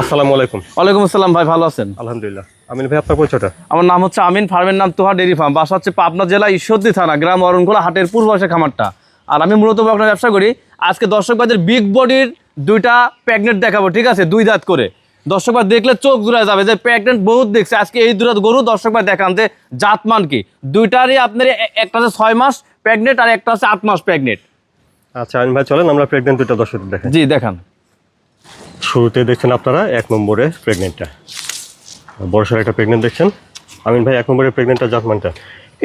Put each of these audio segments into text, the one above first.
আসসালামু আলাইকুম। ওয়ালাইকুম আসসালাম ভাই ভালো আছেন? আলহামদুলিল্লাহ। আমিন ভাই আপনার পরিচয়টা? আমার নাম হচ্ছে আমিন ফার্মের নাম তোহা ডেরি ফার্ম। বাসা হচ্ছে পাবনা জেলা ঈশ্বরদী থানা গ্রাম অরণখোলা হাটের পূর্ব খামারটা। আর আমি মূলত আপনার ব্যবসা করি। আজকে দর্শক ভাইদের বিগ বডির দুইটা প্যাগনেট দেখাবো ঠিক আছে? দুই দাঁত করে। দর্শক ভাই দেখলে চোখ জুড়ে যাবে যে প্যাগনেট বহুত দেখছে। আজকে এই দুটা গরু দর্শক ভাই দেখান যে জাতমান কি। দুইটারই আপনার একটা হচ্ছে ছয় মাস প্যাগনেট আর একটা হচ্ছে আট মাস প্যাগনেট আচ্ছা আমিন ভাই চলেন আমরা প্রেগনেন্ট দুইটা দর্শক দেখেন জি দেখান। শুরুতে দেখছেন আপনারা এক নম্বরে প্রেগনেন্টটা বড়সড় একটা প্রেগনেন্ট দেখছেন। আমিন ভাই এক নম্বরে প্রেগনেন্টটা জাতমানটা।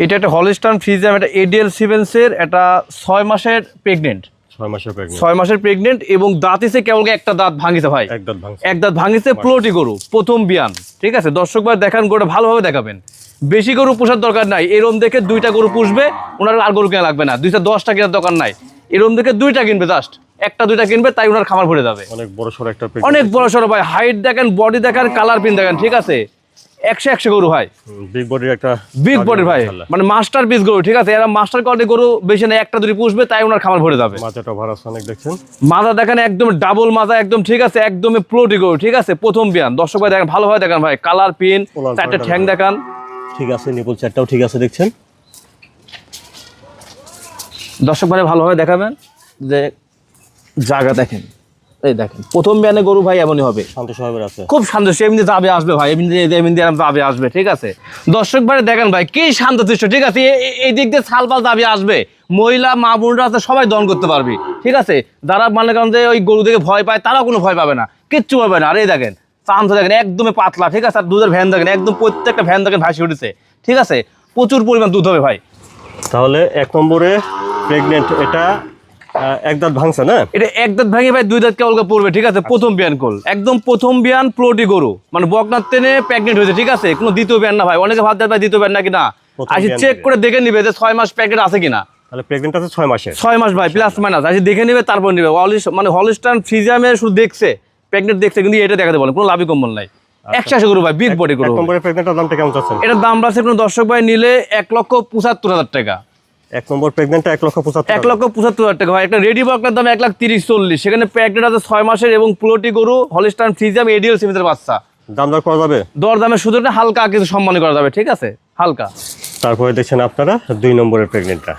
এটা একটা হলিস্টান ফ্রিজাম এটা এডিএল সিভেন্সের একটা ছয় মাসের প্রেগনেন্ট ছয় মাসের প্রেগনেন্ট ছয় মাসের প্রেগনেন্ট এবং দাঁতিছে কেবল একটা দাঁত ভাঙিছে ভাই? এক দাঁত ভাঙছে। এক দাঁত ভাঙিছে প্লোটি গরু প্রথম বিয়ান। ঠিক আছে? দর্শক ভাই দেখান গরুটা ভালোভাবে দেখাবেন। বেশি গরু পোষার দরকার নাই। এরম দেখে দুইটা গরু পুষবে ওনার আর গরু কেনা লাগবে না। দুইটা দশটা কেনার দরকার নাই। এরম দেখে দুইটা কিনবে জাস্ট একটা দুইটা কিনবে তাই ওনার খামার ভরে যাবে। অনেক বড়সড় একটা অনেক বড় সড়ো ভাই হাইট দেখেন বডি দেখেন কালার পিন দেখেন ঠিক আছে? একশো একশো গরু ভাই। বিগ বডির একটা বিগ বডির ভাই মানে মাস্টার পিস গরু ঠিক আছে? এরা মাস্টার কোয়ালিটি গরু বেশি না একটা দুটি পুষবে তাই ওনার খামার ভরে যাবে। মাথাটা ভাড়া আছে অনেক দেখছেন? মাজা দেখেন একদম ডাবল মাজা একদম ঠিক আছে একদম প্লোটি গরু ঠিক আছে? প্রথম বিয়ান দর্শক ভাই দেখেন ভালোভাবে দেখেন ভাই কালার পিন চারটে ঠ্যাং দেখেন। দেখান। ঠিক আছে নিপুল চারটাও ঠিক আছে দেখছেন? দর্শক ভাই ভালোভাবে দেখাবেন যে জায়গা দেখেন। এই দেখেন প্রথম বিয়ানে গরু ভাই এমনই হবে। শান্ত সাহেবের আছে। খুব শান্ত এমনি যাবে আসবে ভাই এমনি এমনি যাবে আসবে ঠিক আছে? দর্শক ভাই দেখেন ভাই কি শান্ত দৃশ্য ঠিক আছে? এই দিক দিয়ে সালপাল দাবি আসবে। মহিলা মা বোনরা আছে সবাই দন করতে পারবি ঠিক আছে? যারা মানে কারণ যে ওই গরু দেখে ভয় পায় তারাও কোনো ভয় পাবে না কিচ্ছু পাবে না। আর এই দেখেন চান্স দেখেন একদমই পাতলা ঠিক আছে? আর দুধের ভ্যান দেখেন একদম প্রত্যেকটা ভ্যান দেখেন ভাসি উঠেছে ঠিক আছে? প্রচুর পরিমাণ দুধ হবে ভাই। তাহলে এক নম্বরে প্রেগনেন্ট এটা এক দাঁত ভাঙছে না? এটা এক দাঁত ভাঙে ভাই দুই দাঁত কেবল পড়বে ঠিক আছে? প্রথম বিয়ান কল। একদম প্রথম বিয়ান গরু। মানে বকনার টেনে প্রেগনেন্ট হয়েছে ঠিক আছে? কোনো দ্বিতীয় বিয়ান না ভাই। অনেকে ভাবতে ভাই দ্বিতীয় বিয়ান নাকি না? আসি চেক করে দেখে নিবে যে ছয় মাস প্যাকেট আছে কিনা। তাহলে প্রেগনেন্ট আছে ছয় মাস? ভাই প্লাস মাইনাস আসি দেখে নিবে তারপর নিবে। মানে হলিস্টান ফ্রিজিয়ামে শুধু দেখছে প্রেগনেন্ট দেখছে কিন্তু এটা দেখাতে বলেন কোনো লাভই কম্বল নাই। একশো গরু ভাই বিগ বডি গরু। এটার দাম আছে কোনো দর্শক ভাই নিলে এক লক্ষ পঁচাত্তর হাজার টাকা। এক নম্বর প্রেগনেন্টটা এক লক্ষ পঁচাত্তর এক লক্ষ পঁচাত্তর হাজার টাকা। ভাই একটা রেডি বকনার দাম এক লাখ তিরিশ চল্লিশ। সেখানে প্যাকেট আছে ছয় মাসের এবং প্লোটি গরু হলিস্টান ফ্রিজিয়াম এডিএল সিমিতের বাচ্চা। দাম দর করা যাবে? দর দামে শুধু একটা হালকা কিছু সম্মান করা যাবে ঠিক আছে? হালকা। তারপরে দেখছেন আপনারা দুই নম্বরের প্রেগনেন্টটা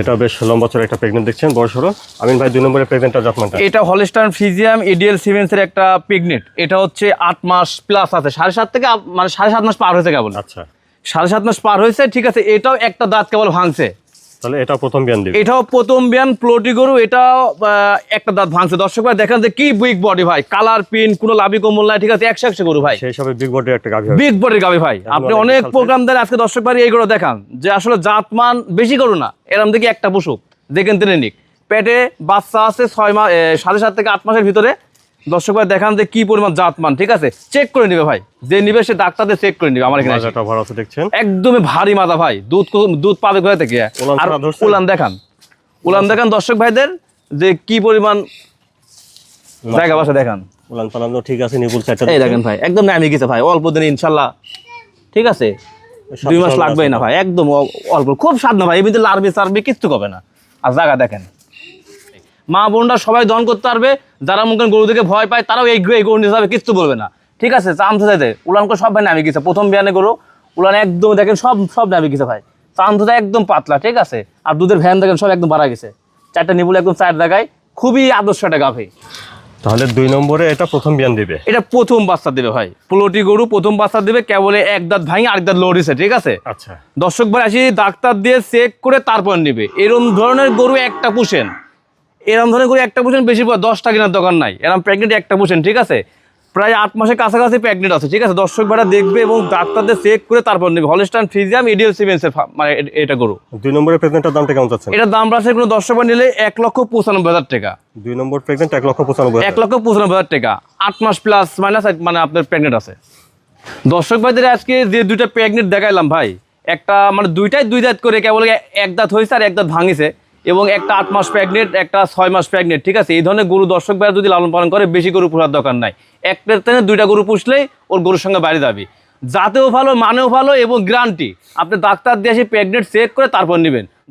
এটা বেশ লম্বা চড়া একটা প্রেগনেন্ট দেখছেন বড় সড়ো। আমিন ভাই দুই নম্বরের প্রেগনেন্টটা জাতমানটা এটা হলিস্টান ফিজিয়াম ইডিএল সিমেন্সের একটা পিগনেট এটা হচ্ছে আট মাস প্লাস আছে। সাড়ে সাত থেকে মানে সাড়ে সাত মাস পার হয়েছে কেবল। আচ্ছা। সাড়ে সাত মাস পার হয়েছে ঠিক আছে এটাও একটা দাঁত কেবল ভাঙছে। তাহলে এটা প্রথম বিয়ান দিবে। এটাও প্রথম বিয়ান প্লোটি গরু এটাও আহ, একটা দাঁত ভাঙছে। দর্শক ভাই দেখেন যে কি বিগ বডি ভাই কালার পিন কোনো লাভি কমল নাই ঠিক আছে একশো একশো গরু ভাই। সেই হিসাবে বিগ বডির একটা গাভি বিগ বডির গাবি ভাই। আপনি অনেক প্রোগ্রাম দেন আজকে দর্শক ভাই এইগুলো দেখান যে আসলে জাতমান বেশি করু না এরম দেখি একটা পশু দেখেন তিনি নিক। পেটে বাচ্চা আছে ছয় মাস সাড়ে সাত থেকে আট মাসের ভিতরে দর্শক ভাই দেখান যে কি পরিমাণ জাতমান ঠিক আছে? চেক করে নিবে ভাই। যে নিবে সে ডাক্তারদের চেক করে নিবে আমার এখানে দেখছেন? একদমই ভারী মাথা ভাই। দুধ দুধ পাবে কোথা থেকে? উলান আর উলান দেখান। উলান দেখান দর্শক ভাইদের যে কি পরিমাণ জায়গা বাসা দেখান। উলান পালানো ঠিক আছে নিপুল এই দেখেন ভাই একদম নামে গেছে ভাই অল্প দিনে ইনশাল্লাহ ঠিক আছে? দুই মাস লাগবেই না ভাই। একদম অল্প। খুব স্বাদ না ভাই এমনিতে লারবি সারবি কিচ্ছু করবে না। আর জায়গা দেখেন। মা বোনরা সবাই দন করতে পারবে যারা মুখেন গরু থেকে ভয় পায় তারাও এই এই গরু নিতে হবে কিচ্ছু বলবে না। ঠিক আছে চাম থেকে উলান করে সব ভাই নামে গেছে। প্রথম বিয়ানে গরু উলান একদম দেখেন সব সব নামে গেছে ভাই। চাম থেকে একদম পাতলা ঠিক আছে? আর দুধের ভ্যান দেখেন সব একদম বাড়া গেছে। চারটা নিবুল একদম চার জায়গায় খুবই আদর্শ একটা গাভী তাহলে দুই নম্বরে এটা প্রথম বিয়ান দিবে? এটা প্রথম বাচ্চা দেবে ভাই। পোলোটি গরু প্রথম বাচ্চা দেবে কেবল এক দাঁত ভাঙি আরেক দাঁত লড়িছে ঠিক আছে? আচ্ছা। দর্শক ভাই আসি ডাক্তার দিয়ে চেক করে তারপর নিবে। এরম ধরনের গরু একটা পুষেন। এরম ধরনের গরু একটা পুষেন বেশি দশটা কেনার দোকান নাই। এরম প্রেগনেন্ট একটা পুষেন ঠিক আছে? প্রায় আট মাসের কাছাকাছি প্রেগনেন্ট আছে ঠিক আছে? দর্শক ভাড়া দেখবে এবং ডাক্তারদের চেক করে তারপর নেবে। হলিস্টান ফিজিয়াম ইডিয়াল সিমেন্সের মানে এটা গরু। দুই নম্বরের প্রেগনেন্টের দামটা কেমন চাচ্ছেন? এটার দাম আছে কোনো দর্শক ভাই নিলে এক লক্ষ পঁচানব্বই হাজার টাকা। দুই নম্বর প্রেগনেন্ট এক লক্ষ পঁচানব্বই এক লক্ষ পঁচানব্বই হাজার টাকা। আট মাস প্লাস মাইনাস মানে আপনার প্রেগনেন্ট আছে। দর্শক ভাইদের আজকে যে দুইটা প্রেগনেন্ট দেখাইলাম ভাই একটা মানে দুইটাই দুই দাঁত করে কেবল এক দাঁত হয়েছে আর এক দাঁত ভাঙিছে। এবং একটা আট মাস প্রেগনেন্ট একটা ছয় মাস প্রেগনেন্ট ঠিক আছে? এই ধরনের গরু দর্শক ভাইরা যদি লালন পালন করে, বেশি গরু পোষার দরকার নাই। একটা থেকে দুইটা গরু পুষলেই ওর গরুর সঙ্গে বাইরে যাবে। জাতেও ভালো, মানেও ভালো এবং গ্রান্টি আপনি ডাক্তার দিয়ে এসে প্রেগনেন্ট চেক করে তারপর নেবেন।